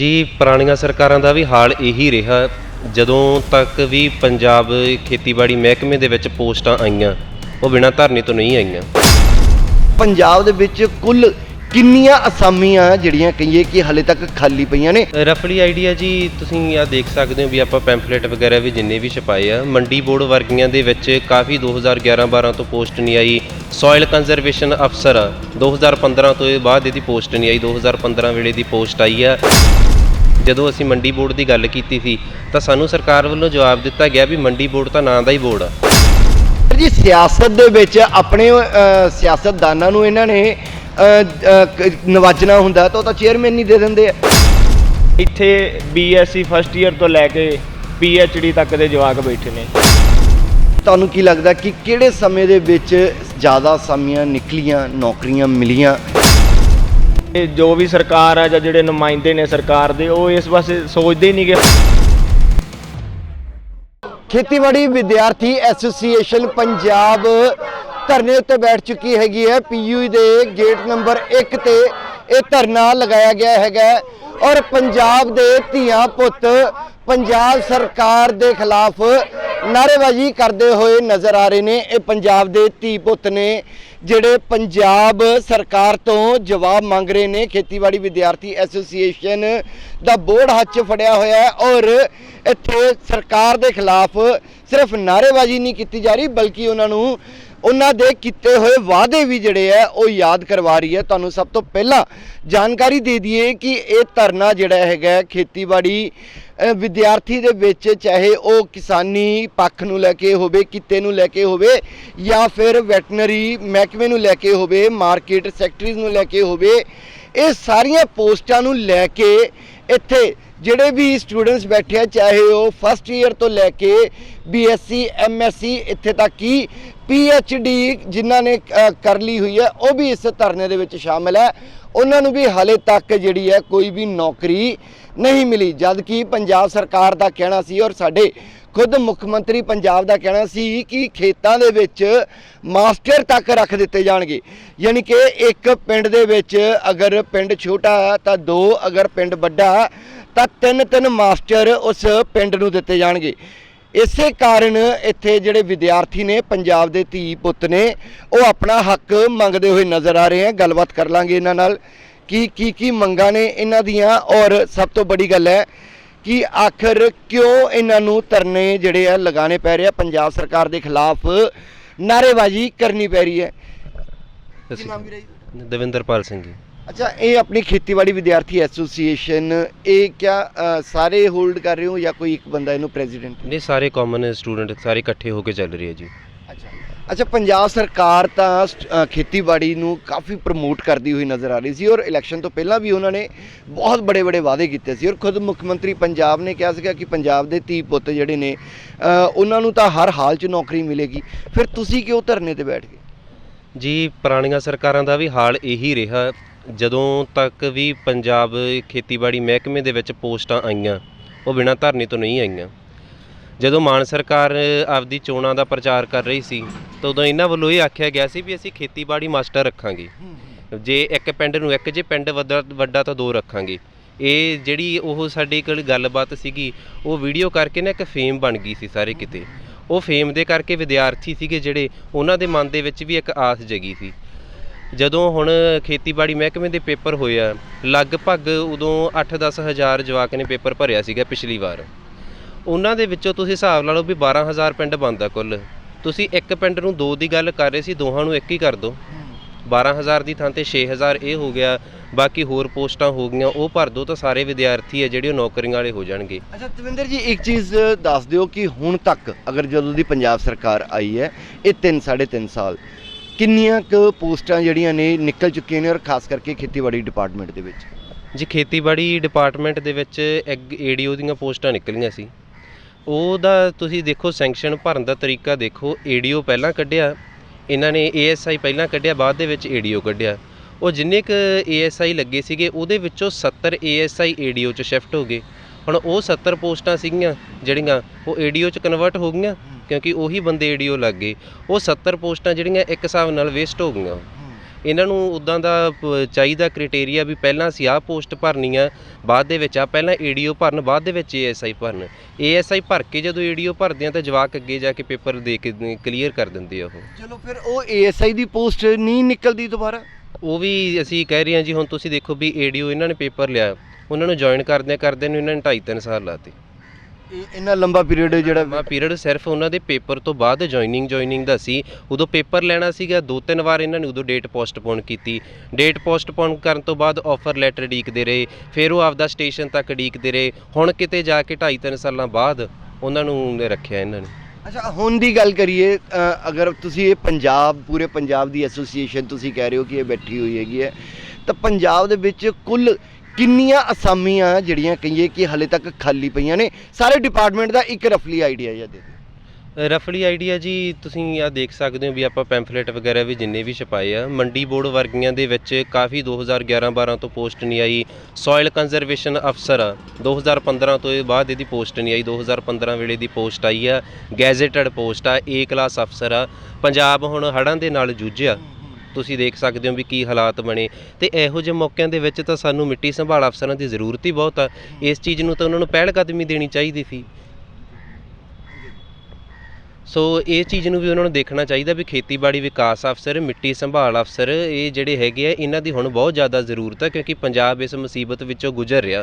ਜੀ ਪੁਰਾਣੀਆਂ ਸਰਕਾਰਾਂ ਦਾ ਵੀ ਹਾਲ ਇਹੀ ਰਿਹਾ। ਜਦੋਂ ਤੱਕ ਵੀ ਪੰਜਾਬ ਖੇਤੀਬਾੜੀ ਮਹਿਕਮੇ ਦੇ ਵਿੱਚ ਪੋਸਟਾਂ ਆਈਆਂ ਉਹ ਬਿਨਾਂ ਧਰਨੇ ਤੋਂ ਨਹੀਂ ਆਈਆਂ। ਪੰਜਾਬ ਦੇ ਵਿੱਚ ਕੁੱਲ ਕਿੰਨੀਆਂ ਅਸਾਮੀਆਂ ਜਿਹੜੀਆਂ ਕਹੀਏ ਕਿ ਹਲੇ ਤੱਕ ਖਾਲੀ ਪਈਆਂ ਨੇ? ਰਫਲੀ ਆਈਡੀਆ ਜੀ ਤੁਸੀਂ ਆ ਦੇਖ ਸਕਦੇ ਹੋ ਵੀ ਆਪਾਂ ਪੈਂਫਲੇਟ ਵਗੈਰਾ ਵੀ ਜਿੰਨੇ ਵੀ ਛਪਾਏ ਆ। ਮੰਡੀ ਬੋਰਡ ਵਰਗੀਆਂ ਦੇ ਵਿੱਚ ਕਾਫੀ 2011-12 ਤੋਂ ਪੋਸਟ ਨਹੀਂ ਆਈ। ਸੋਇਲ ਕੰਜ਼ਰਵੇਸ਼ਨ ਅਫਸਰ 2015 ਤੋਂ ਇਹ ਬਾਅਦ ਇਹਦੀ ਪੋਸਟ ਨਹੀਂ ਆਈ। 2015 ਵੇਲੇ ਦੀ ਪੋਸਟ ਆਈ ਆ। ਜਦੋਂ ਅਸੀਂ ਮੰਡੀ ਬੋਰਡ ਦੀ ਗੱਲ ਕੀਤੀ ਸੀ ਤਾਂ ਸਾਨੂੰ ਸਰਕਾਰ ਵੱਲੋਂ ਜਵਾਬ ਦਿੱਤਾ ਗਿਆ ਵੀ ਮੰਡੀ ਬੋਰਡ ਤਾਂ ਨਾਂ ਦਾ ਹੀ ਬੋਰਡ ਆ। ਜੀ ਸਿਆਸਤ ਦੇ ਵਿੱਚ ਆਪਣੇ ਅ, ਸਿਆਸਤਦਾਨਾਂ ਨੂੰ ਇਹਨਾਂ ਨੇ ਅ, ਅ, ਕ- ਨਵਾਜਣਾ ਹੁੰਦਾ ਤਾਂ ਉਹ ਤਾਂ ਚੇਅਰਮੈਨ ਨਹੀਂ ਦੇ ਦਿੰਦੇ ਆ। ਇੱਥੇ ਬੀਐਸਸੀ ਫਸਟ ਈਅਰ ਤੋਂ ਲੈ ਕੇ ਪੀਐਚਡੀ ਤੱਕ ਦੇ ਜਵਾਕ ਬੈਠੇ ਨੇ। ਤੁਹਾਨੂੰ ਕੀ ਲੱਗਦਾ ਕਿ ਕਿਹੜੇ ਸਮੇਂ ਦੇ ਵਿੱਚ ਜ਼ਿਆਦਾ ਅਸਾਮੀਆਂ ਨਿਕਲੀਆਂ ਨੌਕਰੀਆਂ ਮਿਲੀਆਂ? ਇਹ ਜੋ ਵੀ ਸਰਕਾਰ ਆ ਜਾਂ ਜਿਹੜੇ ਨੁਮਾਇੰਦੇ ਨੇ ਸਰਕਾਰ ਦੇ, ਉਹ ਇਸ ਪਾਸੇ ਸੋਚਦੇ ਹੀ ਨਹੀਂਗੇ ਖੇਤੀਬਾੜੀ ਵਿਦਿਆਰਥੀ ਐਸੋਸੀਏਸ਼ਨ ਪੰਜਾਬ ਧਰਨੇ ਉੱਤੇ ਬੈਠ ਚੁੱਕੀ ਹੈਗੀ ਹੈ। ਪੀਯੂ ਦੇ ਗੇਟ ਨੰਬਰ 1 ਤੇ ਇਹ ਧਰਨਾ ਲਗਾਇਆ ਗਿਆ ਹੈਗਾ ਔਰ ਪੰਜਾਬ ਦੇ ਧੀਆਂ ਪੁੱਤ ਪੰਜਾਬ ਸਰਕਾਰ ਦੇ ਖਿਲਾਫ ਨਾਅਰੇਬਾਜ਼ੀ ਕਰਦੇ ਹੋਏ ਨਜ਼ਰ ਆ ਰਹੇ ਨੇ। ਇਹ ਪੰਜਾਬ ਦੇ ਧੀ ਪੁੱਤ ਨੇ ਜਿਹੜੇ ਪੰਜਾਬ ਸਰਕਾਰ ਤੋਂ ਜਵਾਬ ਮੰਗ ਰਹੇ ਨੇ। ਖੇਤੀਬਾੜੀ ਵਿਦਿਆਰਥੀ ਐਸੋਸੀਏਸ਼ਨ ਦਾ ਬੋਰਡ ਹੱਥ 'ਚ ਫੜਿਆ ਹੋਇਆ ਹੈ ਔਰ ਇੱਥੇ ਸਰਕਾਰ ਦੇ ਖਿਲਾਫ ਸਿਰਫ ਨਾਅਰੇਬਾਜ਼ੀ ਨਹੀਂ ਕੀਤੀ ਜਾ ਰਹੀ, ਬਲਕਿ ਉਹਨਾਂ ਨੂੰ ਉਹਨਾਂ ਦੇ ਕੀਤੇ ਹੋਏ ਵਾਅਦੇ ਵੀ ਜਿਹੜੇ ਆ, ਉਹ ਯਾਦ ਕਰਵਾ ਰਹੀ ਹੈ। ਤੁਹਾਨੂੰ ਸਭ ਤੋਂ ਪਹਿਲਾਂ ਜਾਣਕਾਰੀ ਦੇ ਦਈਏ ਕਿ ਇਹ ਧਰਨਾ ਜਿਹੜਾ ਹੈਗਾ, ਖੇਤੀਬਾੜੀ ਵਿਦਿਆਰਥੀ ਦੇ ਵਿੱਚ, ਚਾਹੇ ਉਹ ਕਿਸਾਨੀ ਪੱਖ ਨੂੰ ਲੈ ਕੇ ਹੋਵੇ, ਕਿੱਤੇ ਨੂੰ ਲੈ ਕੇ ਹੋਵੇ, ਜਾਂ ਫਿਰ ਵੈਟਨਰੀ ਮਹਿਕਮੇ ਨੂੰ ਲੈ ਕੇ ਹੋਵੇ, ਮਾਰਕੀਟ ਸੈਕਟਰੀਜ਼ ਨੂੰ ਲੈ ਕੇ ਹੋਵੇ, ਇਹ ਸਾਰੀਆਂ ਪੋਸਟਾਂ ਨੂੰ ਲੈ ਕੇ ਇੱਥੇ ਜਿਹੜੇ ਵੀ ਸਟੂਡੈਂਟਸ ਬੈਠੇ ਆ, ਚਾਹੇ ਉਹ ਫਸਟ ਈਅਰ ਤੋਂ ਲੈ ਕੇ ਬੀਐਸਸੀ ਐਮਐਸਸੀ ਇੱਥੇ ਤੱਕ ਕਿ ਪੀਐਚਡੀ ਜਿਨ੍ਹਾਂ ਨੇ ਕਰ ਲਈ ਹੋਈ ਹੈ, ਉਹ ਵੀ ਇਸ ਧਰਨੇ ਦੇ ਵਿੱਚ ਸ਼ਾਮਿਲ ਹੈ। ਉਹਨਾਂ ਨੂੰ ਵੀ ਹਾਲੇ ਤੱਕ ਜਿਹੜੀ ਹੈ ਕੋਈ ਵੀ ਨੌਕਰੀ ਨਹੀਂ ਮਿਲੀ ਜਦ ਕਿ ਪੰਜਾਬ ਸਰਕਾਰ ਦਾ ਕਹਿਣਾ ਸੀ ਔਰ ਸਾਡੇ ਖੁਦ ਮੁੱਖ ਮੰਤਰੀ ਪੰਜਾਬ ਦਾ ਕਹਿਣਾ ਸੀ ਕਿ ਖੇਤਾਂ ਦੇ ਵਿੱਚ ਮਾਸਟਰ ਤੱਕ ਰੱਖ ਦਿੱਤੇ ਜਾਣਗੇ। ਯਾਨੀ ਕਿ ਇੱਕ ਪਿੰਡ ਦੇ ਵਿੱਚ ਅਗਰ ਪਿੰਡ ਛੋਟਾ ਤਾਂ ਦੋ, ਅਗਰ ਪਿੰਡ ਵੱਡਾ ਤਾਂ ਤਿੰਨ ਤਿੰਨ ਮਾਸਟਰ ਉਸ ਪਿੰਡ ਨੂੰ ਦਿੱਤੇ ਜਾਣਗੇ। ਇਸੇ ਕਾਰਨ ਇੱਥੇ ਜਿਹੜੇ ਵਿਦਿਆਰਥੀ ਨੇ ਪੰਜਾਬ ਦੇ ਧੀ ਪੁੱਤ ਨੇ, ਉਹ ਆਪਣਾ ਹੱਕ ਮੰਗਦੇ ਹੋਏ ਨਜ਼ਰ ਆ ਰਹੇ ਹਨ ਗੱਲਬਾਤ ਕਰ ਲਾਂਗੇ ਇਹਨਾਂ ਨਾਲ ਕੀ ਕੀ ਕੀ ਮੰਗਾਂ ਨੇ ਇਹਨਾਂ ਦੀਆਂ ਔਰ ਸਭ ਤੋਂ ਬੜੀ ਗੱਲ ਹੈ ਕਿ ਆਖਰ ਕਿਉਂ ਇਹਨਾਂ ਨੂੰ ਧਰਨੇ ਜਿਹੜੇ ਆ ਲਗਾਉਣੇ ਪੈ ਰਹੇ ਆ? ਪੰਜਾਬ ਸਰਕਾਰ ਦੇ ਖਿਲਾਫ ਨਾਅਰੇਬਾਜ਼ੀ ਕਰਨੀ ਪੈ ਰਹੀ ਹੈ। ਕੀ ਨਾਮ ਵੀਰੇ ਜੀ? ਦਵਿੰਦਰਪਾਲ ਸਿੰਘ ਜੀ। ਅੱਛਾ ਇਹ ਆਪਣੀ ਖੇਤੀਬਾੜੀ ਵਿਦਿਆਰਥੀ ਐਸੋਸੀਏਸ਼ਨ ਇਹ ਕਿਆ ਸਾਰੇ ਹੋਲਡ ਕਰ ਰਹੇ ਹੋ ਜਾਂ ਕੋਈ ਇੱਕ ਬੰਦਾ ਇਹਨੂੰ ਪ੍ਰੈਜ਼ੀਡੈਂਟ? ਨੇ ਸਾਰੇ ਕਾਮਨ ਸਟੂਡੈਂਟ ਸਾਰੇ ਇਕੱਠੇ ਹੋ ਕੇ ਚੱਲ ਰਹੀ ਹੈ ਜੀ। ਅੱਛਾ ਪੰਜਾਬ ਸਰਕਾਰ ਤਾਂ ਅ, ਖੇਤੀਬਾੜੀ ਨੂੰ ਕਾਫੀ ਪ੍ਰਮੋਟ ਕਰਦੀ ਹੋਈ ਨਜ਼ਰ ਆ ਰਹੀ ਸੀ ਔਰ ਇਲੈਕਸ਼ਨ ਤੋਂ ਪਹਿਲਾਂ ਵੀ ਉਹਨਾਂ ਨੇ ਬਹੁਤ ਬੜੇ ਬੜੇ ਵਾਅਦੇ ਕੀਤੇ ਸੀ ਔਰ ਖੁਦ ਮੁੱਖ ਮੰਤਰੀ ਪੰਜਾਬ ਨੇ ਕਿਹਾ ਸੀਗਾ ਕਿ ਪੰਜਾਬ ਦੇ ਧੀ ਪੁੱਤ ਜਿਹੜੇ ਨੇ ਅ, ਉਹਨਾਂ ਨੂੰ ਤਾਂ ਹਰ ਹਾਲ 'ਚ ਨੌਕਰੀ ਮਿਲੇਗੀ। ਫਿਰ ਤੁਸੀਂ ਕਿਉਂ ਧਰਨੇ ਤੇ ਬੈਠ ਗਏ? ਜੀ ਪੁਰਾਣੀਆਂ ਸਰਕਾਰਾਂ ਦਾ ਵੀ ਹਾਲ ਇਹੀ ਰਿਹਾ। ਜਦੋਂ ਤੱਕ ਵੀ ਪੰਜਾਬ ਖੇਤੀਬਾੜੀ ਮਹਿਕਮੇ ਦੇ ਵਿੱਚ ਪੋਸਟਾਂ ਆਈਆਂ ਉਹ ਬਿਨਾਂ ਧਰਨੇ ਤੋਂ ਨਹੀਂ ਆਈਆਂ। ਜਦੋਂ ਮਾਨ ਸਰਕਾਰ ਆਪਦੀ ਚੋਣਾਂ ਦਾ ਪ੍ਰਚਾਰ ਕਰ ਰਹੀ ਸੀ, ਤਾਂ ਉਦੋਂ ਇਹਨਾਂ ਵੱਲੋਂ ਇਹ ਆਖਿਆ ਗਿਆ ਸੀ ਵੀ ਅਸੀਂ ਖੇਤੀਬਾੜੀ ਮਾਸਟਰ ਰੱਖਾਂਗੇ। ਜੇ ਇੱਕ ਪਿੰਡ ਨੂੰ ਇੱਕ ਜੇ ਪਿੰਡ ਵੱਡਾ ਵੱਡਾ ਤਾਂ ਦੋ ਰੱਖਾਂਗੇ। ਇਹ ਜਿਹੜੀ ਉਹ ਸਾਡੀ ਕੋਲ ਗੱਲਬਾਤ ਸੀਗੀ, ਉਹ ਵੀਡੀਓ ਕਰਕੇ ਨਾ ਇੱਕ ਫੇਮ ਬਣ ਗਈ ਸੀ ਸਾਰੇ ਕਿਤੇ। ਉਹ ਫੇਮ ਦੇ ਕਰਕੇ ਵਿਦਿਆਰਥੀ ਸੀਗੇ ਜਿਹੜੇ, ਉਹਨਾਂ ਦੇ ਮਨ ਦੇ ਵਿੱਚ ਵੀ ਇੱਕ ਆਸ ਜਗੀ ਸੀ। ਜਦੋਂ ਹੁਣ ਖੇਤੀਬਾੜੀ ਮਹਿਕਮੇ ਦੇ ਪੇਪਰ ਹੋਇਆ ਲਗਭਗ ਉਦੋਂ 8-10 ਹਜ਼ਾਰ ਜਵਾਕ ਨੇ ਪੇਪਰ ਭਰਿਆ ਸੀਗਾ ਪਿਛਲੀ ਵਾਰ। ਉਹਨਾਂ ਦੇ ਵਿੱਚੋਂ ਤੁਸੀਂ ਹਿਸਾਬ ਲਾ ਲਓ ਵੀ 12000 ਪਿੰਡ ਬਣਦਾ ਕੁੱਲ। ਤੁਸੀਂ ਇੱਕ ਪਿੰਡ ਨੂੰ ਦੋ ਦੀ ਗੱਲ ਕਰ ਰਹੇ ਸੀ ਦੋਹਾਂ ਨੂੰ ਇੱਕ ਹੀ ਕਰ ਦਿਓ। 12000 ਦੀ ਥਾਂ ਤੇ 6000 ਇਹ ਹੋ ਗਿਆ ਬਾਕੀ ਹੋਰ ਪੋਸਟਾਂ ਹੋ ਗਈਆਂ ਉਹ ਭਰ ਦਿਓ ਤਾਂ ਸਾਰੇ ਵਿਦਿਆਰਥੀ ਹੈ ਜਿਹੜੇ ਉਹ ਨੌਕਰੀਆਂ ਵਾਲੇ ਹੋ ਜਾਣਗੇ। ਅੱਛਾ ਤਵਿੰਦਰ ਜੀ ਇੱਕ ਚੀਜ਼ ਦੱਸ ਦਿਓ ਕਿ ਹੁਣ ਤੱਕ ਅਗਰ ਜਦੋਂ ਦੀ ਪੰਜਾਬ ਸਰਕਾਰ ਆਈ ਹੈ ਇਹ 3 3.5 ਸਾਲ ਕਿੰਨੀਆਂ ਕੁ ਪੋਸਟਾਂ ਜਿਹੜੀਆਂ ਨੇ ਨਿਕਲ ਚੁੱਕੀਆਂ ਨੇ ਔਰ ਖਾਸ ਕਰਕੇ ਖੇਤੀਬਾੜੀ ਡਿਪਾਰਟਮੈਂਟ ਦੇ ਵਿੱਚ? ਜੀ ਖੇਤੀਬਾੜੀ ਡਿਪਾਰਟਮੈਂਟ ਦੇ ਵਿੱਚ ਏਡੀਓ ਦੀਆਂ ਪੋਸਟਾਂ ਨਿਕਲੀਆਂ ਸੀ। ਉਹਦਾ ਤੁਸੀਂ ਦੇਖੋ ਸੈਂਕਸ਼ਨ ਭਰਨ ਦਾ ਤਰੀਕਾ ਦੇਖੋ ਏਡੀਓ ਪਹਿਲਾਂ ਕੱਢਿਆ, ਇਹਨਾਂ ਨੇ ਏਐਸਆਈ ਪਹਿਲਾਂ ਕੱਢਿਆ, ਬਾਅਦ ਦੇ ਵਿੱਚ ਏਡੀਓ ਕੱਢਿਆ। ਉਹ ਜਿੰਨੇ ਕ ਏਐਸਆਈ ਲੱਗੇ ਸੀਗੇ, ਉਹਦੇ ਵਿੱਚੋਂ 70 ਏਐਸਆਈ ਏਡੀਓ ਚ ਸ਼ਿਫਟ ਹੋ ਗਏ। ਹੁਣ ਉਹ 70 ਪੋਸਟਾਂ ਸੀਗੀਆਂ ਜਿਹੜੀਆਂ, ਉਹ ਏਡੀਓ ਚ ਕਨਵਰਟ ਹੋ ਗਈਆਂ, ਕਿਉਂਕਿ ਉਹੀ ਬੰਦੇ ਏਡੀਓ ਲੱਗ ਗਏ। ਉਹ 70 ਪੋਸਟਾਂ ਜਿਹੜੀਆਂ ਇੱਕ ਹਿਸਾਬ ਨਾਲ ਵੇਸਟ ਹੋ ਗਈਆਂ। ਇਹਨਾਂ ਨੂੰ ਉਦਾਂ ਦਾ ਚਾਹੀਦਾ ਕ੍ਰਾਈਟੇਰੀਆ ਵੀ ਪਹਿਲਾਂ ਅਸੀਂ ਆਹ ਪੋਸਟ ਭਰਨੀ ਆ ਬਾਅਦ ਦੇ ਵਿੱਚ ਆ ਪਹਿਲਾਂ ਏਡੀਓ ਭਰਨ ਬਾਅਦ ਦੇ ਵਿੱਚ ਏਐਸਆਈ ਭਰਨ। ਏਐਸਆਈ ਭਰ ਕੇ ਜਦੋਂ ਏਡੀਓ ਭਰਦੇ ਆ ਤਾਂ ਜਵਾਕ ਅੱਗੇ ਜਾ ਕੇ ਪੇਪਰ ਦੇ ਕੇ ਕਲੀਅਰ ਕਰ ਦਿੰਦੇ ਆ ਉਹ। ਚਲੋ ਫਿਰ ਉਹ ਏਐਸਆਈ ਦੀ ਪੋਸਟ ਨਹੀਂ ਨਿਕਲਦੀ ਦੁਬਾਰਾ? ਉਹ ਵੀ ਅਸੀਂ ਕਹਿ ਰਹੇ ਹਾਂ ਜੀ ਹੁਣ ਤੁਸੀਂ ਦੇਖੋ ਵੀ ਏਡੀਓ ਇਹਨਾਂ ਨੇ ਪੇਪਰ ਲਿਆ ਉਹਨਾਂ ਨੂੰ ਜੁਆਇਨ ਕਰਦਿਆਂ ਕਰਦਿਆਂ ਨੂੰ ਇਹਨਾਂ ਨੇ 2.5 3 ਸਾਲ ਲਾਤੇ ਇਹ ਇੰਨਾ ਲੰਬਾ ਪੀਰੀਅਡ ਜਿਹੜਾ ਮਾ ਪੀਰੀਅਡ ਸਿਰਫ ਉਹਨਾਂ ਦੇ ਪੇਪਰ ਤੋਂ ਬਾਅਦ ਜੁਆਇਨਿੰਗ ਜੁਆਇਨਿੰਗ ਦਾ ਸੀ। ਉਦੋਂ ਪੇਪਰ ਲੈਣਾ ਸੀਗਾ ਦੋ ਤਿੰਨ ਵਾਰ ਇਹਨਾਂ ਨੇ ਉਦੋਂ ਡੇਟ ਪੋਸਟਪੋਨ ਕੀਤੀ। ਡੇਟ ਪੋਸਟਪੋਨ ਕਰਨ ਤੋਂ ਬਾਅਦ ਆਫਰ ਲੈਟਰ ਡੀਕਦੇ ਰਹੇ ਫਿਰ ਉਹ ਆਪਦਾ ਸਟੇਸ਼ਨ ਤੱਕ ਡੀਕਦੇ ਰਹੇ। ਹੁਣ ਕਿਤੇ ਜਾ ਕੇ 2.5 3 ਸਾਲਾਂ ਬਾਅਦ ਉਹਨਾਂ ਨੂੰ ਰੱਖਿਆ ਇਹਨਾਂ ਨੇ। ਅੱਛਾ ਹੁਣ ਦੀ ਗੱਲ ਕਰੀਏ ਅ, ਅਗਰ ਤੁਸੀਂ ਇਹ ਪੰਜਾਬ ਪੂਰੇ ਪੰਜਾਬ ਦੀ ਐਸੋਸੀਏਸ਼ਨ ਤੁਸੀਂ ਕਹਿ ਰਹੇ ਹੋ ਕਿ ਇਹ ਬੈਠੀ ਹੋਈ ਹੈਗੀ ਹੈ ਤਾਂ ਪੰਜਾਬ ਦੇ ਵਿੱਚ ਕੁੱਲ ਕਿੰਨੀਆਂ ਅਸਾਮੀਆਂ ਜਿਹੜੀਆਂ ਕਹੀਏ ਕਿ ਹਲੇ ਤੱਕ ਖਾਲੀ ਪਈਆਂ ਨੇ, ਸਾਰੇ ਡਿਪਾਰਟਮੈਂਟ ਦਾ ਇੱਕ ਰਫਲੀ ਆਈਡੀਆ ਜਾਂ ਦੇ ਦਿਓ ਰਫਲੀ ਆਈਡੀਆ ਜੀ, ਤੁਸੀਂ ਆ ਦੇਖ ਸਕਦੇ ਹੋ ਵੀ ਆਪਾਂ ਪੈਂਫਲੇਟ ਵਗੈਰਾ ਵੀ ਜਿੰਨੇ ਵੀ ਛਪਾਏ ਆ, ਮੰਡੀ ਬੋਰਡ ਵਰਗੀਆਂ ਦੇ ਵਿੱਚ ਕਾਫੀ 2011-12 ਤੋਂ ਪੋਸਟ ਨਹੀਂ ਆਈ ਸੋਇਲ ਕੰਜ਼ਰਵੇਸ਼ਨ ਅਫਸਰ ਆ 2015 ਤੋਂ ਇਹ ਬਾਅਦ ਇਹਦੀ ਪੋਸਟ ਨਹੀਂ ਆਈ 2015 ਵੇਲੇ ਦੀ ਪੋਸਟ ਆਈ ਆ ਗੈਜ਼ੇਟਡ ਪੋਸਟ ਆ ਏ ਕਲਾਸ ਅਫਸਰ ਆ, ਪੰਜਾਬ ਹੁਣ ਹੜ੍ਹਾਂ ਦੇ ਨਾਲ ਜੂਝਿਆ। ਤੁਸੀਂ ਦੇਖ ਸਕਦੇ ਹੋ ਵੀ ਕੀ ਹਾਲਾਤ ਬਣੇ। ਤੇ ਇਹੋ ਜਿਹੇ ਮੌਕਿਆਂ ਦੇ ਵਿੱਚ ਤਾਂ ਸਾਨੂੰ ਮਿੱਟੀ ਸੰਭਾਲ ਅਫਸਰਾਂ ਦੀ ਜ਼ਰੂਰਤ ਹੀ ਬਹੁਤ ਆ। ਇਸ ਚੀਜ਼ ਨੂੰ ਤਾਂ ਉਹਨਾਂ ਨੂੰ ਪਹਿਲ ਕਦਮੀ ਦੇਣੀ ਚਾਹੀਦੀ ਸੀ। ਸੋ ਇਹ ਚੀਜ਼ ਨੂੰ ਵੀ ਉਹਨਾਂ ਨੂੰ ਦੇਖਣਾ ਚਾਹੀਦਾ ਵੀ ਖੇਤੀਬਾੜੀ ਵਿਕਾਸ ਅਫਸਰ, ਮਿੱਟੀ ਸੰਭਾਲ ਅਫਸਰ, ਇਹ ਜਿਹੜੇ ਹੈਗੇ ਆ, ਇਹਨਾਂ ਦੀ ਹੁਣ ਬਹੁਤ ਜ਼ਿਆਦਾ ਜ਼ਰੂਰਤ ਹੈ ਕਿਉਂਕਿ ਪੰਜਾਬ ਇਸ ਮੁਸੀਬਤ ਵਿੱਚੋਂ ਗੁਜ਼ਰ ਰਿਹਾ।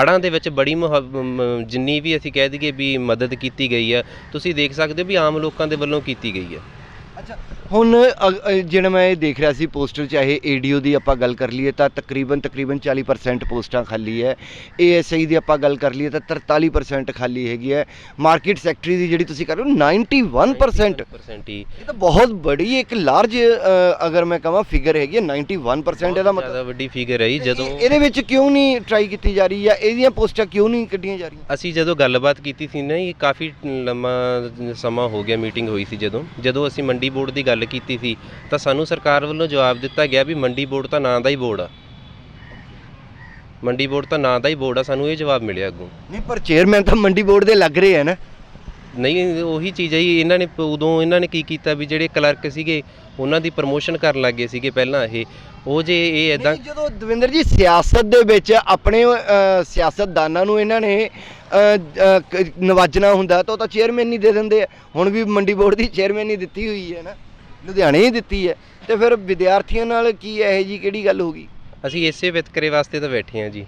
ਹੜ੍ਹਾਂ ਦੇ ਵਿੱਚ ਬੜੀ ਮੁਹ- ਜਿੰਨੀ ਵੀ ਅਸੀਂ ਕਹਿ ਦਈਏ ਵੀ ਮਦਦ ਕੀਤੀ ਗਈ ਆ, ਤੁਸੀਂ ਦੇਖ ਸਕਦੇ ਹੋ ਵੀ ਆਮ ਲੋਕਾਂ ਦੇ ਵੱਲੋਂ ਕੀਤੀ ਗਈ ਆ। ਅੱਛਾ ਹੁਣ ਅ- ਅ, ਜਿਹੜਾ ਮੈਂ ਇਹ ਦੇਖ ਰਿਹਾ ਸੀ ਪੋਸਟਰ ਚਾਹੇ ਏਡੀਓ ਦੀ ਆਪਾਂ ਗੱਲ ਕਰ ਲਈਏ ਤਾਂ ਤਕਰੀਬਨ ਤਕਰੀਬਨ 40% ਪੋਸਟਾਂ ਖਾਲੀ ਹੈ। ਏਐਸਆਈ ਦੀ ਆਪਾਂ ਗੱਲ ਕਰ ਲਈਏ ਤਾਂ 43% ਖਾਲੀ ਹੈਗੀ ਹੈ। ਮਾਰਕੀਟ ਸੈਕਟਰੀ ਦੀ ਜਿਹੜੀ ਤੁਸੀਂ ਕਰ ਰਹੇ ਹੋ 91% percent ਹੀ। ਇਹ ਤਾਂ ਬਹੁਤ ਬੜੀ ਇੱਕ ਲਾਰਜ ਅਗਰ ਮੈਂ ਕਹਾਂ ਫਿਗਰ ਹੈਗੀ ਹੈ 91% ਇਹਦਾ ਮਤਲਬ ਜ਼ਿਆਦਾ ਵੱਡੀ ਫਿਗਰ ਹੈ ਜੀ ਜਦੋਂ ਇਹ- ਇਹਦੇ ਵਿੱਚ ਕਿਉਂ ਨਹੀਂ ਟਰਾਈ ਕੀਤੀ ਜਾ ਰਹੀ ਜਾਂ ਇਹਦੀਆਂ ਪੋਸਟਾਂ ਕਿਉਂ ਨਹੀਂ ਕੱਢੀਆਂ ਜਾ ਰਹੀਆਂ? ਅਸੀਂ ਜਦੋਂ ਗੱਲਬਾਤ ਕੀਤੀ ਸੀ ਨਾ ਇਹ ਕਾਫੀ ਲੰਮਾ ਸਮਾਂ ਹੋ ਗਿਆ ਮੀਟਿੰਗ ਹੋਈ ਸੀ ਜਦੋਂ। ਜਦੋਂ ਅਸੀਂ ਮੰਡੀ ਬੋਰਡ ਦੀ ਗੱਲ ਕੀਤੀ ਸੀ ਤਾਂ ਸਾਨੂੰ ਸਰਕਾਰ ਵੱਲੋਂ ਜਵਾਬ ਦਿੱਤਾ ਗਿਆ ਵੀ ਮੰਡੀ ਬੋਰਡ ਤਾਂ ਨਾਂ ਦਾ ਹੀ ਬੋਰਡ ਆ। ਮੰਡੀ ਬੋਰਡ ਤਾਂ ਨਾਂ ਦਾ ਹੀ ਬੋਰਡ ਆ ਸਾਨੂੰ ਇਹ ਜਵਾਬ ਮਿਲਿਆ ਅੱਗੋਂ। ਨਹੀਂ ਪਰ ਚੇਅਰਮੈਨ ਤਾਂ ਮੰਡੀ ਬੋਰਡ ਦੇ ਲੱਗ ਰਹੇ ਆ ਨਾ। ਨਹੀਂ ਉਹੀ ਚੀਜ਼ ਹੈ ਜੀ ਇਹਨਾਂ ਨੇ ਉਦੋਂ ਇਹਨਾਂ ਨੇ ਕੀ ਕੀਤਾ ਵੀ ਜਿਹੜੇ ਕਲਰਕ ਸੀਗੇ ਉਹਨਾਂ ਦੀ ਪ੍ਰਮੋਸ਼ਨ ਕਰਨ ਲੱਗੇ ਸੀਗੇ ਪਹਿਲਾਂ ਇਹ। ਉਹ ਜੇ ਇਹ ਇਦਾਂ ਨਹੀਂ, ਜਦੋਂ ਦਵਿੰਦਰ ਜੀ ਸਿਆਸਤ ਦੇ ਵਿੱਚ ਆਪਣੇ ਸਿਆਸਤਦਾਨਾਂ ਨੂੰ ਇਹਨਾਂ ਨੇ ਨਵਾਜਣਾ ਹੁੰਦਾ ਤਾਂ ਉਹ ਤਾਂ ਚੇਅਰਮੈਨ ਨਹੀਂ ਦੇ ਦਿੰਦੇ। ਹੁਣ ਵੀ ਮੰਡੀ ਬੋਰਡ ਦੀ ਚੇਅਰਮੈਨ ਹੀ ਦਿੱਤੀ ਹੋਈ ਹੈ ਨਾ। ਲੁਧਿਆਣੇ ਹੀ ਦਿੱਤੀ ਹੈ। ਤੇ ਫਿਰ ਵਿਦਿਆਰਥੀਆਂ ਨਾਲ ਕੀ ਇਹੋ ਜੀ ਕਿਹੜੀ ਗੱਲ ਹੋ ਗਈ? ਅਸੀਂ ਇਸੇ ਵਿਤਕਰੇ ਵਾਸਤੇ ਤਾਂ ਬੈਠੇ ਹਾਂ ਜੀ।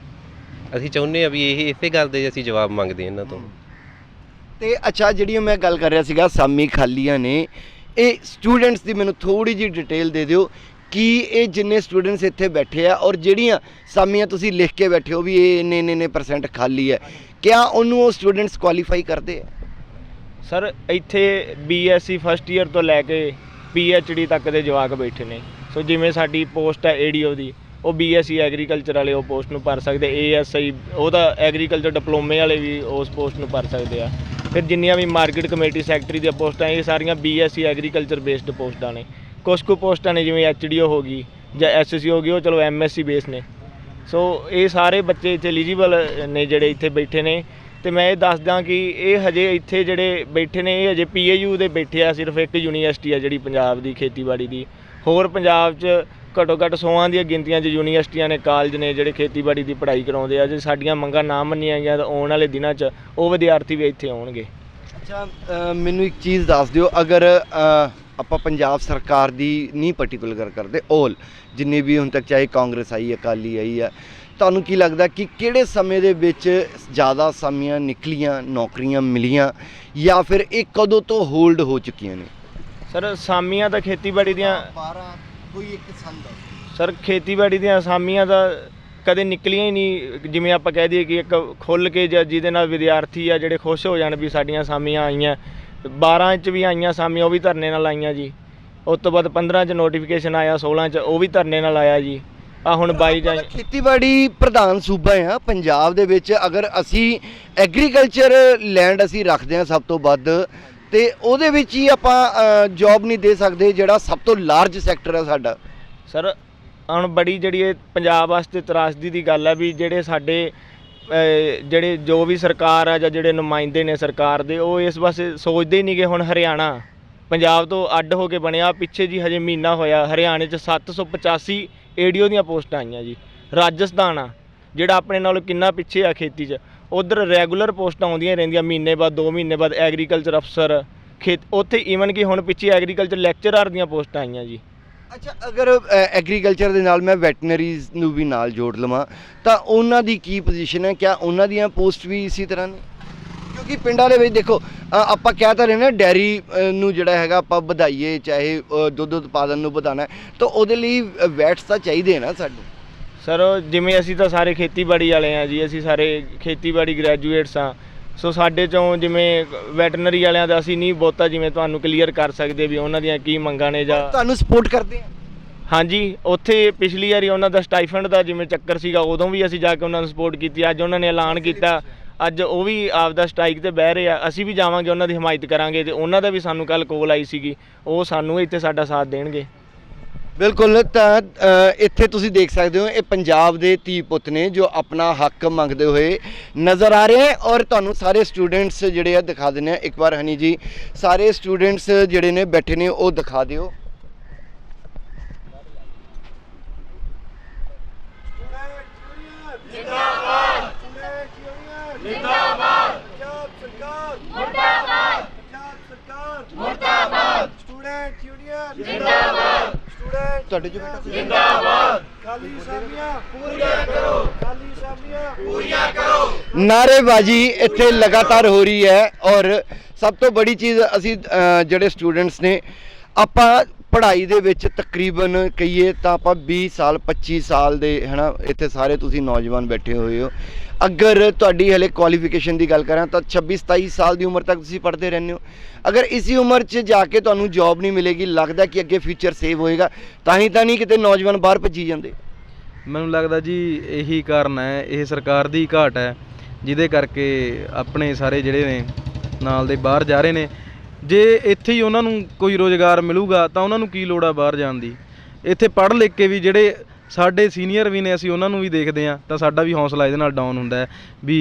ਅਸੀਂ ਚਾਹੁੰਦੇ ਆ ਵੀ ਇਹ ਇਸੇ ਗੱਲ ਦੇ ਅਸੀਂ ਜਵਾਬ ਮੰਗਦੇ ਇਹਨਾਂ ਤੋਂ। ਤੇ ਅੱਛਾ ਜਿਹੜੀ ਮੈਂ ਗੱਲ ਕਰ ਰਿਹਾ ਸੀਗਾ ਸਾਮੀ ਖਾਲੀਆਂ ਨੇ ਇਹ ਸਟੂਡੈਂਟਸ ਦੀ ਮੈਨੂੰ ਥੋੜੀ ਜੀ ਡਿਟੇਲ ਦੇ ਦਿਓ ਕਿ ਇਹ ਜਿੰਨੇ ਸਟੂਡੈਂਟਸ ਇੱਥੇ ਬੈਠੇ ਆ ਔਰ ਜਿਹੜੀਆਂ ਸਾਮੀਆਂ ਤੁਸੀਂ ਲਿਖ ਕੇ ਬੈਠੇ ਹੋ ਵੀ ਇਹ ਇੰਨੇ ਇੰਨੇ ਇੰਨੇ ਪਰਸੈਂਟ ਖਾਲੀ ਹੈ ਕਿਆ ਉਹਨੂੰ ਉਹ ਸਟੂਡੈਂਟਸ ਕੁਆਲੀਫਾਈ ਕਰਦੇ ਆ? ਸਰ ਇੱਥੇ ਬੀਐਸਸੀ ਫਸਟ ਈਅਰ ਤੋਂ ਲੈ ਕੇ ਡੀ ਤੱਕ ਦੇ ਜਵਾਕ ਬੈਠੇ ਨੇ। ਸੋ ਜਿਵੇਂ ਸਾਡੀ ਪੋਸਟ ਹੈ ਏਡੀਓ ਦੀ, ਉਹ ਬੀਐਸਸੀ ਐਗਰੀਕਲਚਰ ਵਾਲੇ ਉਹ ਪੋਸਟ ਨੂੰ ਭਰ ਸਕਦੇ ਏਐਸਆਈ ਉਹਦਾ ਐਗਰੀਕਲਚਰ ਡਿਪਲੋਮੇ ਵਾਲੇ ਵੀ ਉਸ ਪੋਸਟ ਨੂੰ ਭਰ ਸਕਦੇ ਆ। ਫਿਰ ਜਿੰਨੀਆਂ ਵੀ ਮਾਰਕੀਟ ਕਮੇਟੀ ਸੈਕਟਰੀ ਦੀਆਂ ਪੋਸਟਾਂ, ਇਹ ਸਾਰੀਆਂ ਬੀਐਸਸੀ ਐਗਰੀਕਲਚਰ ਬੇਸਡ ਪੋਸਟਾਂ ਨੇ। ਕੁਛ ਕੁ ਪੋਸਟਾਂ ਨੇ ਜਿਵੇਂ ਐਚਡੀਓ ਹੋ ਗਈ ਜਾਂ ਐਸਸੀ ਹੋ ਗਈ, ਉਹ ਚਲੋ ਐਮਐਸਸੀ ਬੇਸ ਨੇ। ਸੋ ਇਹ ਸਾਰੇ ਬੱਚੇ ਇੱਥੇ ਐਲੀਜੀਬਲ ਨੇ ਜਿਹੜੇ ਇੱਥੇ ਬੈਠੇ ਨੇ। ਤੇ ਮੈਂ ਇਹ ਦੱਸਦਾ ਕਿ ਇਹ ਹਜੇ ਇੱਥੇ ਜਿਹੜੇ ਬੈਠੇ ਨੇ, ਇਹ ਹਜੇ ਪੀਏਯੂ ਦੇ ਬੈਠੇ ਆ, ਸਿਰਫ ਇੱਕ ਯੂਨੀਵਰਸਿਟੀ ਆ ਜਿਹੜੀ ਪੰਜਾਬ ਦੀ, ਖੇਤੀਬਾੜੀ ਦੀ। ਹੋਰ ਪੰਜਾਬ 'ਚ ਘੱਟੋ ਘੱਟ ਸੌਆਂ ਦੀਆਂ ਗਿਣਤੀਆਂ 'ਚ ਯੂਨੀਵਰਸਿਟੀਆਂ ਨੇ, ਕਾਲਜ ਨੇ ਜਿਹੜੇ ਖੇਤੀਬਾੜੀ ਦੀ ਪੜ੍ਹਾਈ ਕਰਾਉਂਦੇ ਆ, ਜੇ ਸਾਡੀਆਂ ਮੰਗਾਂ ਨਾ ਮੰਨੀਆਂ ਗਈਆਂ ਤਾਂ ਆਉਣ ਵਾਲੇ ਦਿਨਾਂ 'ਚ ਉਹ ਵਿਦਿਆਰਥੀ ਵੀ ਇੱਥੇ ਆਉਣਗੇ। ਅੱਛਾ ਮੈਨੂੰ ਇੱਕ ਚੀਜ਼ ਦੱਸ ਦਿਓ, ਅਗਰ ਆਪਾਂ ਪੰਜਾਬ ਸਰਕਾਰ ਦੀ ਨਹੀਂ ਪਾਰਟਿਕੂਲਰ ਗੱਲ ਕਰਦੇ 올 ਜਿੰਨੇ ਵੀ ਹੁਣ ਤੱਕ ਚਾਹੇ ਕਾਂਗਰਸ ਆਈ, ਅਕਾਲੀ ਆਈ ਆ ਤੁਹਾਨੂੰ ਕੀ ਲੱਗਦਾ ਕਿ ਕਿਹੜੇ ਸਮੇਂ ਦੇ ਵਿੱਚ ਜ਼ਿਆਦਾ ਸਾਮੀਆਂ ਨਿਕਲੀਆਂ ਨੌਕਰੀਆਂ ਮਿਲੀਆਂ ਜਾਂ ਫਿਰ ਇਹ ਕਦੋਂ ਤੋਂ ਹੋਲਡ ਹੋ ਚੁੱਕੀਆਂ ਨੇ? ਸਰ ਸਾਮੀਆਂ ਤਾਂ ਖੇਤੀਬਾੜੀ ਦੀਆਂ 12 ਕੋਈ ਇੱਕ ਸੰਦ ਸਰ ਖੇਤੀਬਾੜੀ ਦੀਆਂ ਅਸਾਮੀਆਂ ਤਾਂ ਕਦੇ ਨਿਕਲੀਆਂ ਹੀ ਨਹੀਂ। ਜਿਵੇਂ ਆਪਾਂ ਕਹਿ ਦਈਏ ਕਿ ਇੱਕ ਖੁੱਲ ਕੇ ਜਾਂ ਜਿਹਦੇ ਨਾਲ ਵਿਦਿਆਰਥੀ ਆ ਜਿਹੜੇ ਖੁਸ਼ ਹੋ ਜਾਣ ਵੀ ਸਾਡੀਆਂ ਅਸਾਮੀਆਂ ਆਈਆਂ। 12 ਚ ਵੀ ਆਈਆਂ ਅਸਾਮੀਆਂ ਉਹ ਵੀ ਧਰਨੇ ਨਾਲ ਆਈਆਂ ਜੀ। ਉਸ ਤੋਂ ਬਾਅਦ 15 ਚ ਨੋਟੀਫਿਕੇਸ਼ਨ ਆਇਆ 16 ਚ ਉਹ ਵੀ ਧਰਨੇ ਨਾਲ ਆਇਆ ਜੀ। ਆ ਹੁਣ 22 ਜਾਂ ਖੇਤੀਬਾੜੀ ਪ੍ਰਧਾਨ ਸੂਬਾ ਆ ਪੰਜਾਬ ਦੇ ਵਿੱਚ ਅਗਰ ਅਸੀਂ ਐਗਰੀਕਲਚਰ ਲੈਂਡ ਅਸੀਂ ਰੱਖਦੇ ਹਾਂ ਸਭ ਤੋਂ ਵੱਧ ਤੇ ਉਹਦੇ ਵਿੱਚ ਹੀ ਆਪਾਂ ਜੌਬ ਨਹੀਂ ਦੇ ਸਕਦੇ ਜਿਹੜਾ ਸਭ ਤੋਂ ਲਾਰਜ ਸੈਕਟਰ ਹੈ ਸਾਡਾ। ਸਰ ਹੁਣ ਬੜੀ ਜਿਹੜੀ ਇਹ ਪੰਜਾਬ ਵਾਸਤੇ ਤਰਾਸਦੀ ਦੀ ਗੱਲ ਹੈ ਵੀ ਜਿਹੜੇ ਸਾਡੇ ਜਿਹੜੇ ਜੋ ਵੀ ਸਰਕਾਰ ਆ ਜਾਂ ਜਿਹੜੇ ਨੁਮਾਇੰਦੇ ਨੇ ਸਰਕਾਰ ਦੇ ਉਹ ਇਸ ਪਾਸੇ ਸੋਚਦੇ ਹੀ ਨਹੀਂਗੇ ਹੁਣ ਹਰਿਆਣਾ ਪੰਜਾਬ ਤੋਂ ਅੱਡ ਹੋ ਕੇ ਬਣਿਆ ਪਿੱਛੇ ਜੀ ਹਜੇ ਮਹੀਨਾ ਹੋਇਆ ਹਰਿਆਣੇ 'ਚ 785 ਏਡੀਓ ਦੀਆਂ ਪੋਸਟਾਂ ਆਈਆਂ ਜੀ। ਰਾਜਸਥਾਨ ਆ, ਜਿਹੜਾ ਆਪਣੇ ਨਾਲੋਂ ਕਿੰਨਾ ਪਿੱਛੇ ਆ ਖੇਤੀ 'ਚ, ਉਧਰ ਰੈਗੂਲਰ ਪੋਸਟਾਂ ਆਉਂਦੀਆਂ ਰਹਿੰਦੀਆਂ ਮਹੀਨੇ ਬਾਅਦ 2 ਮਹੀਨੇ ਬਾਅਦ ਐਗਰੀਕਲਚਰ ਅਫਸਰ ਖੇਤ, ਉੱਥੇ ਈਵਨ ਕਿ ਹੁਣ ਪਿੱਛੇ ਐਗਰੀਕਲਚਰ ਲੈਕਚਰਰ ਦੀਆਂ ਪੋਸਟਾਂ ਆਈਆਂ ਜੀ। ਅੱਛਾ, ਅਗਰ ਐਗਰੀਕਲਚਰ ਦੇ ਨਾਲ ਮੈਂ ਵੈਟਨਰੀਜ਼ ਨੂੰ ਵੀ ਨਾਲ ਜੋੜ ਲਵਾਂ, ਤਾਂ ਉਹਨਾਂ ਦੀ ਕੀ ਪੋਜੀਸ਼ਨ ਹੈ? ਕਿਆ ਉਹਨਾਂ ਦੀਆਂ ਪੋਸਟ ਵੀ ਇਸੇ ਤਰ੍ਹਾਂ ਨੇ? ਕਿਉਂਕਿ ਪਿੰਡਾਂ ਦੇ ਵਿੱਚ ਦੇਖੋ ਅ, ਆਪਾਂ ਕਹਿ ਤਾਂ ਰਹੇ ਨਾ ਡੈਰੀ ਅ, ਨੂੰ ਜਿਹੜਾ ਹੈਗਾ ਆਪਾਂ ਵਧਾਈਏ ਚਾਹੇ ਅ, ਦੁੱਧ ਉਤਪਾਦਨ ਨੂੰ ਵਧਾਉਣਾ ਹੈ, ਤਾਂ ਉਹਦੇ ਲਈ ਵੈਟਸ ਤਾਂ ਚਾਹੀਦੇ ਨਾ ਸਾਨੂੰ। ਸਰ ਉਹ ਜਿਵੇਂ ਅਸੀਂ ਤਾਂ ਸਾਰੇ ਖੇਤੀਬਾੜੀ ਵਾਲੇ ਆ ਜੀ ਅਸੀਂ ਸਾਰੇ ਖੇਤੀਬਾੜੀ ਗ੍ਰੈਜੂਏਟਸ ਆ ਸੋ ਸਾਡੇ ਚੋਂ ਜਿਵੇਂ ਵੈਟਰਨਰੀ ਵਾਲਿਆਂ ਦਾ ਅਸੀਂ ਨਹੀਂ ਬਹੁਤਾ ਜਿਵੇਂ ਤੁਹਾਨੂੰ ਕਲੀਅਰ ਕਰ ਸਕਦੇ ਵੀ ਉਹਨਾਂ ਦੀਆਂ ਕੀ ਮੰਗਾਂ ਨੇ ਜਾਂ ਤੁਹਾਨੂੰ ਸਪੋਰਟ ਕਰਦੇ ਆ? ਹਾਂਜੀ ਉੱਥੇ ਪਿਛਲੀ ਵਾਰੀ ਉਹਨਾਂ ਦਾ ਸਟਾਈਫੰਡ ਦਾ ਜਿਵੇਂ ਚੱਕਰ ਸੀਗਾ ਉਦੋਂ ਵੀ ਅਸੀਂ ਜਾ ਕੇ ਉਹਨਾਂ ਨੂੰ ਸਪੋਰਟ ਕੀਤੀ ਅੱਜ ਉਹਨਾਂ ਨੇ ਐਲਾਨ ਕੀਤਾ। ਅੱਜ ਉਹ ਵੀ ਆਪਦਾ ਸਟ੍ਰਾਈਕ ਤੇ ਬਹਿ ਰਹੇ ਆ ਅਸੀਂ ਵੀ ਜਾਵਾਂਗੇ ਉਹਨਾਂ ਦੀ ਹਮਾਇਤ ਕਰਾਂਗੇ ਤੇ ਉਹਨਾਂ ਦਾ ਵੀ ਸਾਨੂੰ ਕੱਲ ਕੋਲ ਆਈ ਸੀਗੀ ਉਹ ਸਾਨੂੰ ਇੱਥੇ ਸਾਡਾ ਸਾਥ ਦੇਣਗੇ। ਬਿਲਕੁਲ ਤਾਂ ਅ, ਇੱਥੇ ਤੁਸੀਂ ਦੇਖ ਸਕਦੇ ਹੋ ਇਹ ਪੰਜਾਬ ਦੇ ਧੀ ਪੁੱਤ ਨੇ ਜੋ ਆਪਣਾ ਹੱਕ ਮੰਗਦੇ ਹੋਏ ਨਜ਼ਰ ਆ ਰਹੇ ਹੈ ਔਰ ਤੁਹਾਨੂੰ ਸਾਰੇ ਸਟੂਡੈਂਟਸ ਜਿਹੜੇ ਆ ਦਿਖਾ ਦਿੰਦੇ ਆ ਇੱਕ ਵਾਰ ਹਨੀ ਜੀ ਸਾਰੇ ਸਟੂਡੈਂਟਸ ਜਿਹੜੇ ਨੇ ਬੈਠੇ ਨੇ ਉਹ ਦਿਖਾ ਦਿਓ। ਸਟੂਡੈਂਟ ਯੂਨੀਅਨ ਜਿੰਦਾਬਾਦ ਸਟੂਡੈਂਟ ਤੁਹਾਡੇ ਜੋ ਬੇਟਾ ਜਿੰਦਾਬਾਦ ਖਾਲੀ ਸਾਮੀਆਂ ਪੂਰੀਆਂ ਕਰੋ ਖਾਲੀ ਸਾਮੀਆਂ ਪੂਰੀਆਂ ਨਾਰੇਬਾਜ਼ੀ ਇੱਥੇ ਲਗਾਤਾਰ ਹੋ ਰਹੀ ਹੈ ਔਰ ਸਭ ਤੋਂ ਬੜੀ ਚੀਜ਼ ਅਸੀਂ ਜਿਹੜੇ ਸਟੂਡੈਂਟਸ ਨੇ ਆਪਾਂ ਪੜ੍ਹਾਈ ਦੇ ਵਿੱਚ ਤਕਰੀਬਨ ਕਹੀਏ ਤਾਂ ਆਪਾਂ 20 ਸਾਲ 25 ਸਾਲ ਦੇ, ਹਨਾ, ਇੱਥੇ ਸਾਰੇ ਤੁਸੀਂ ਨੌਜਵਾਨ ਬੈਠੇ ਹੋਏ ਹੋ। ਅਗਰ ਤੁਹਾਡੀ ਹਲੇ ਕੁਆਲੀਫਿਕੇਸ਼ਨ ਦੀ ਗੱਲ ਕਰਾਂ ਤਾਂ 26 27 ਸਾਲ ਦੀ ਉਮਰ ਤੱਕ ਤੁਸੀਂ ਪੜ੍ਹਦੇ ਰਹਿੰਦੇ ਹੋ। ਅਗਰ ਇਸੇ ਉਮਰ 'ਚ ਜਾ ਕੇ ਤੁਹਾਨੂੰ ਜੌਬ ਨਹੀਂ ਮਿਲੇਗੀ, ਲੱਗਦਾ ਕਿ ਅੱਗੇ ਫਿਊਚਰ ਸੇਵ ਹੋਏਗਾ, ਤਾਂ ਹੀ ਤਾਂ ਨਹੀਂ ਕਿਤੇ ਨੌਜਵਾਨ ਬਾਹਰ ਭੱਜੀ ਜਾਂਦੇ। ਮੈਨੂੰ ਲੱਗਦਾ ਜੀ ਇਹੀ ਕਾਰਨ ਹੈ, ਇਹ ਸਰਕਾਰ ਦੀ ਘਾਟ ਹੈ, ਜਿਹਦੇ ਕਰਕੇ ਆਪਣੇ ਸਾਰੇ ਜਿਹੜੇ ਨੇ ਨਾਲ ਦੇ ਬਾਹਰ ਜਾ ਰਹੇ ਨੇ ਜੇ ਇੱਥੇ ਹੀ ਉਹਨਾਂ ਨੂੰ ਕੋਈ ਰੋਜ਼ਗਾਰ ਮਿਲੂਗਾ ਤਾਂ ਉਹਨਾਂ ਨੂੰ ਕੀ ਲੋੜ ਆ ਬਾਹਰ ਜਾਣ ਦੀ? ਇੱਥੇ ਪੜ੍ਹ ਲਿਖ ਕੇ ਵੀ ਜਿਹੜੇ ਸਾਡੇ ਸੀਨੀਅਰ ਵੀ ਨੇ ਅਸੀਂ ਉਹਨਾਂ ਨੂੰ ਵੀ ਦੇਖਦੇ ਆ ਤਾਂ ਸਾਡਾ ਵੀ ਹੌਸਲਾ ਇਹਦੇ ਨਾਲ ਡਾਊਨ ਹੁੰਦਾ ਹੈ ਵੀ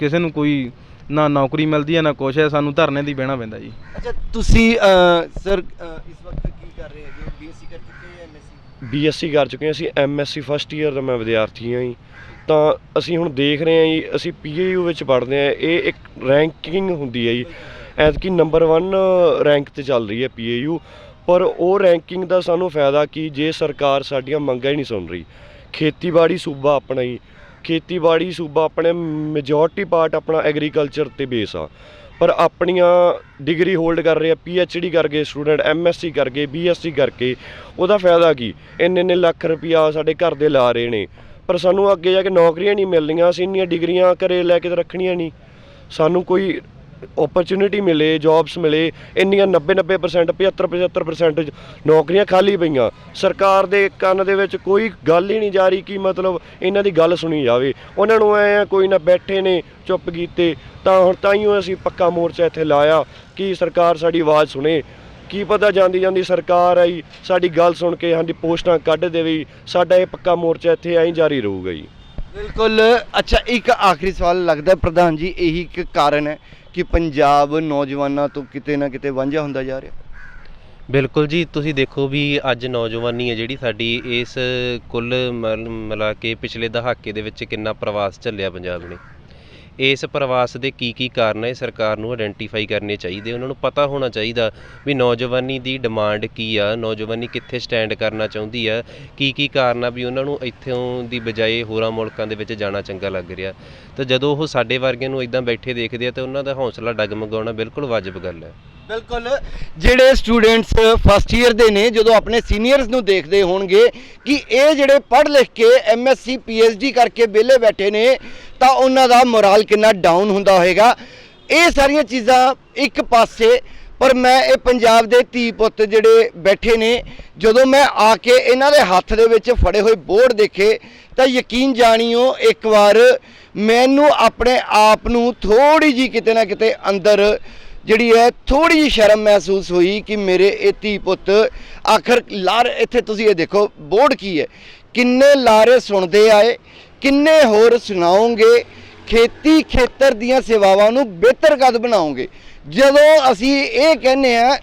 ਕਿਸੇ ਨੂੰ ਕੋਈ ਨਾ ਨੌਕਰੀ ਮਿਲਦੀ ਹੈ ਨਾ ਕੁਛ ਹੈ ਸਾਨੂੰ ਧਰਨੇ ਦੀ ਬਹਿਣਾ ਪੈਂਦਾ ਜੀ। ਅੱਛਾ ਤੁਸੀਂ ਸਰ ਇਸ ਵਕਤ ਕੀ ਕਰ ਰਹੇ ਹੈਗੇ? ਬੀਐਸਸੀ ਕਰ ਚੁੱਕੇ ਹੋ ਜਾਂ ਐਮਐਸਸੀ ਬੀਐਸਸੀ ਕਰ ਚੁੱਕੇ ਹਾਂ ਅਸੀਂ ਐਮਐਸਸੀ ਫਸਟ ਈਅਰ ਦਾ ਮੈਂ ਵਿਦਿਆਰਥੀ ਹਾਂ ਜੀ। ਤਾਂ ਅਸੀਂ ਹੁਣ ਦੇਖ ਰਹੇ ਹਾਂ ਜੀ ਅਸੀਂ ਪੀਏਯੂ ਵਿੱਚ ਪੜ੍ਹਦੇ ਹਾਂ ਇਹ ਇੱਕ ਰੈਂਕਿੰਗ ਹੁੰਦੀ ਹੈ ਜੀ। ਐਤਕੀ ਨੰਬਰ 1 ਰੈਂਕ ਤੇ ਚੱਲ ਰਹੀ ਹੈ ਪੀਏਯੂ ਪਰ ਉਹ ਰੈਂਕਿੰਗ ਦਾ ਸਾਨੂੰ ਫਾਇਦਾ ਕੀ ਜੇ ਸਰਕਾਰ ਸਾਡੀਆਂ ਮੰਗਾਂ ਹੀ ਨਹੀਂ ਸੁਣ ਰਹੀ। ਖੇਤੀਬਾੜੀ ਸੂਬਾ ਆਪਣਾ ਹੀ, ਖੇਤੀਬਾੜੀ ਸੂਬਾ ਆਪਣੇ ਮੈਜੋਰਟੀ ਪਾਰਟ ਆਪਣਾ ਐਗਰੀਕਲਚਰ ਤੇ ਬੇਸ ਆ। ਪਰ ਆਪਣੀਆਂ ਡਿਗਰੀ ਹੋਲਡ ਕਰ ਰਹੇ ਆ ਡੀ ਕਰਕੇ ਸਟੂਡੈਂਟ ਕਰ ਗਏ ਸੀ ਕਰਕੇ ਬੀ ਗਏ ਸੀ ਕਰਕੇ ਉਹਦਾ ਫਾਇਦਾ ਕੀ? ਇੰਨੇ ਇੰਨੇ ਲੱਖ ਰੁਪਿਆ ਸਾਡੇ ਘਰ ਦੇ ਲਾ ਰਹੇ ਨੇ। ਪਰ ਸਾਨੂੰ ਅੱਗੇ ਜਾ ਕੇ ਨੌਕਰੀਆਂ ਨਹੀਂ ਮਿਲਣੀਆਂ, ਅਸੀਂ ਇੰਨੀਆਂ ਡਿਗਰੀਆਂ ਘਰੇ ਲੈ ਕੇ ਤਾਂ ਰੱਖਣੀਆਂ ਨਹੀਂ। ਸਾਨੂੰ ਕੋਈ ਓਪਰਚੁਨਿਟੀ ਮਿਲੇ ਜੌਬਸ ਮਿਲੇ, ਇੰਨੀਆਂ 90-90% 75-75% ਨੌਕਰੀਆਂ ਖਾਲੀ ਪਈਆਂ। ਸਰਕਾਰ ਦੇ ਕੰਨ ਦੇ ਵਿੱਚ ਕੋਈ ਗੱਲ ਹੀ ਨਹੀਂ ਜਾ ਰਹੀ ਕਿ ਮਤਲਬ ਇਹਨਾਂ ਦੀ ਗੱਲ ਸੁਣੀ ਜਾਵੇ। ਉਹਨਾਂ ਨੂੰ ਐ ਕੋਈ ਨਾ ਬੈਠੇ ਨੇ ਚੁੱਪ ਕੀਤੇ, ਤਾਂ ਹੁਣ ਤਾਂ ਹੀ ਅਸੀਂ ਪੱਕਾ ਮੋਰਚਾ ਇੱਥੇ ਲਾਇਆ ਕਿ ਸਰਕਾਰ ਸਾਡੀ ਆਵਾਜ਼ ਸੁਣੇ। ਕੀ ਪਤਾ ਜਾਂਦੀ ਜਾਂਦੀ ਸਰਕਾਰ ਆਈ, ਸਾਡੀ ਗੱਲ ਸੁਣ ਕੇ ਸਾਡੀ ਪੋਸਟਾਂ ਕੱਢ ਦੇਵੇ, ਸਾਡਾ ਇਹ ਪੱਕਾ ਮੋਰਚਾ ਇੱਥੇ ਐਂ ਜਾਰੀ ਰਹੂਗਾ ਜੀ। ਬਿਲਕੁਲ। ਅੱਛਾ, ਇੱਕ ਆਖਰੀ ਸਵਾਲ ਲੱਗਦਾ ਪ੍ਰਧਾਨ ਜੀ, ਇਹੀ ਇੱਕ ਕਾਰਨ ਹੈ ਕਿ ਪੰਜਾਬ ਨੌਜਵਾਨਾਂ ਤੋਂ ਕਿਤੇ ਨਾ ਕਿਤੇ ਵਾਂਝਾ ਹੁੰਦਾ ਜਾ ਰਿਹਾ। ਬਿਲਕੁਲ ਜੀ, ਤੁਸੀਂ ਦੇਖੋ ਵੀ ਅੱਜ ਨੌਜਵਾਨੀ ਹੈ ਜਿਹੜੀ ਸਾਡੀ, ਇਸ ਕੁੱਲ ਮਿਲਾ ਕੇ ਪਿਛਲੇ ਦਹਾਕੇ ਦੇ ਵਿੱਚ ਕਿੰਨਾ ਪ੍ਰਵਾਸ ਝੱਲਿਆ ਪੰਜਾਬ ਨੇ। ਇਸ ਪ੍ਰਵਾਸ ਦੇ ਕੀ ਕੀ ਕਾਰਨ ਹੈ ਇਹ ਸਰਕਾਰ ਨੂੰ ਆਇਡੈਂਟੀਫਾਈ ਕਰਨੇ ਚਾਹੀਦੇ, ਉਹਨਾਂ ਨੂੰ ਪਤਾ ਹੋਣਾ ਚਾਹੀਦਾ ਵੀ ਨੌਜਵਾਨੀ ਦੀ ਡਿਮਾਂਡ ਕੀ ਆ, ਨੌਜਵਾਨੀ ਕਿੱਥੇ ਸਟੈਂਡ ਕਰਨਾ ਚਾਹੁੰਦੀ ਆ, ਕੀ ਕੀ ਕਾਰਨ ਆ ਵੀ ਉਹਨਾਂ ਨੂੰ ਇੱਥੋਂ ਦੀ ਬਜਾਏ ਹੋਰਾਂ ਮੁਲਕਾਂ ਦੇ ਵਿੱਚ ਜਾਣਾ ਚੰਗਾ ਲੱਗ ਰਿਹਾ। ਤਾਂ ਜਦੋਂ ਉਹ ਸਾਡੇ ਵਰਗਿਆਂ ਨੂੰ ਇਦਾਂ ਬੈਠੇ ਦੇਖਦੇ ਆ, ਤਾਂ ਉਹਨਾਂ ਦਾ ਹੌਸਲਾ ਡਗਮਗਾਉਣਾ ਬਿਲਕੁਲ ਵਾਜਬ ਗੱਲ ਹੈ ਬਿਲਕੁਲ, ਜਿਹੜੇ ਸਟੂਡੈਂਟਸ ਫਸਟ ਈਅਰ ਦੇ ਨੇ, ਜਦੋਂ ਆਪਣੇ ਸੀਨੀਅਰਸ ਨੂੰ ਦੇਖਦੇ ਹੋਣਗੇ ਕਿ ਇਹ ਜਿਹੜੇ ਪੜ੍ਹ ਲਿਖ ਕੇ ਐਮਐਸਸੀ ਪੀਐਚਡੀ ਕਰਕੇ ਵਿਹਲੇ ਬੈਠੇ ਨੇ, ਤਾਂ ਉਹਨਾਂ ਦਾ ਮੋਰਲ ਕਿੰਨਾ ਡਾਊਨ ਹੁੰਦਾ ਹੋਵੇਗਾ ਇਹ ਸਾਰੀਆਂ ਚੀਜ਼ਾਂ ਇੱਕ ਪਾਸੇ, ਪਰ ਮੈਂ ਇਹ ਪੰਜਾਬ ਦੇ ਧੀ ਪੁੱਤ ਜਿਹੜੇ ਬੈਠੇ ਨੇ, ਜਦੋਂ ਮੈਂ ਆ ਕੇ ਇਹਨਾਂ ਦੇ ਹੱਥ ਦੇ ਵਿੱਚ ਫੜੇ ਹੋਏ ਬੋਰਡ ਦੇਖੇ, ਤਾਂ ਯਕੀਨ ਜਾਣਿਓ, ਇੱਕ ਵਾਰ ਮੈਨੂੰ ਆਪਣੇ ਆਪ ਨੂੰ ਥੋੜੀ ਜੀ ਕਿਤੇ ਨਾ ਕਿਤੇ ਅੰਦਰ ਜਿਹੜੀ ਹੈ ਥੋੜੀ ਜਿਹੀ ਸ਼ਰਮ ਮਹਿਸੂਸ ਹੋਈ ਕਿ ਮੇਰੇ ਇਹ ਧੀ ਪੁੱਤ ਆਖਰ ਲਾਰ ਇੱਥੇ ਤੁਸੀਂ ਇਹ ਦੇਖੋ ਬੋਰਡ ਕੀ ਹੈ? ਕਿੰਨੇ ਲਾਰੇ ਸੁਣਦੇ ਆਏ, ਕਿੰਨੇ ਹੋਰ ਸੁਣਾਓਗੇ? ਖੇਤੀ ਖੇਤਰ ਦੀਆਂ ਸੇਵਾਵਾਂ ਨੂੰ ਬਿਹਤਰ ਕਦ ਬਣਾਓਗੇ? ਜਦੋਂ ਅਸੀਂ ਇਹ ਕਹਿੰਦੇ ਆ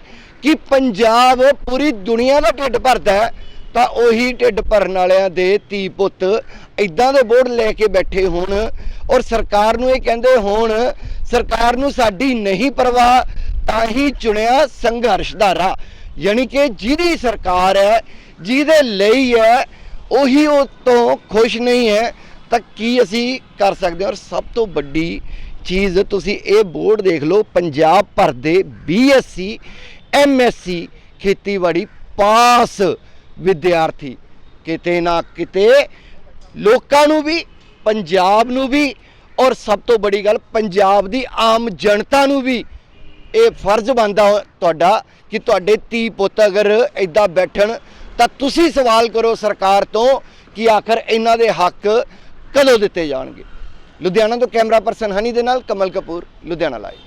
ਕਿ ਪੰਜਾਬ ਪੂਰੀ ਦੁਨੀਆ ਦਾ ਢਿੱਡ ਭਰਦਾ ਹੈ, ਤਾਂ ਉਹੀ ਢਿੱਡ ਭਰਨ ਵਾਲਿਆਂ ਦੇ ਧੀ ਪੁੱਤ ਇਦਾਂ ਦੇ ਬੋਰਡ ਲੈ ਕੇ ਬੈਠੇ ਹੋਣ ਔਰ ਸਰਕਾਰ ਨੂੰ ਇਹ ਕਹਿੰਦੇ ਹੋਣ ਸਰਕਾਰ ਨੂੰ ਸਾਡੀ ਨਹੀਂ ਪਰਵਾਹ, ਤਾਂ ਹੀ ਚੁਣਿਆ ਸੰਘਰਸ਼ ਦਾ ਰਾਹ। ਯਾਨੀ ਕਿ ਜਿਹਦੀ ਸਰਕਾਰ ਹੈ, ਜਿਹਦੇ ਲਈ ਹੈ, ਉਹੀ ਉਹ ਤੋਂ ਖੁਸ਼ ਨਹੀਂ ਹੈ, ਤਾਂ ਕੀ ਅਸੀਂ ਕਰ ਸਕਦੇ ਹਾਂ? ਔਰ ਸਭ ਤੋਂ ਵੱਡੀ ਚੀਜ਼ ਤੁਸੀਂ ਇਹ ਬੋਰਡ ਦੇਖ ਲਓ, ਪੰਜਾਬ ਭਰ ਦੇ ਬੀਐਸਸੀ ਐਮਐਸਸੀ ਖੇਤੀਬਾੜੀ ਪਾਸ ਵਿਦਿਆਰਥੀ। ਕਿਤੇ ਨਾ ਕਿਤੇ ਲੋਕਾਂ ਨੂੰ ਵੀ, ਪੰਜਾਬ ਨੂੰ ਵੀ ਔਰ ਸਭ ਤੋਂ ਬੜੀ ਗੱਲ, ਪੰਜਾਬ ਦੀ ਆਮ ਜਨਤਾ ਨੂੰ ਵੀ ਇਹ ਫਰਜ਼ ਬਣਦਾ ਤੁਹਾਡਾ ਕਿ ਤੁਹਾਡੇ ਧੀ ਪੁੱਤ ਅਗਰ ਇਦਾਂ ਬੈਠਣ, ਤਾਂ ਤੁਸੀਂ ਸਵਾਲ ਕਰੋ ਸਰਕਾਰ ਤੋਂ ਕਿ ਆਖਰ ਇਹਨਾਂ ਦੇ ਹੱਕ ਕਦੋਂ ਦਿੱਤੇ ਜਾਣਗੇ। ਲੁਧਿਆਣਾ ਤੋਂ ਕੈਮਰਾ ਪਰਸਨ ਹਨੀ ਦੇ ਨਾਲ ਕਮਲ ਕਪੂਰ, ਲੁਧਿਆਣਾ ਲਾਈਵ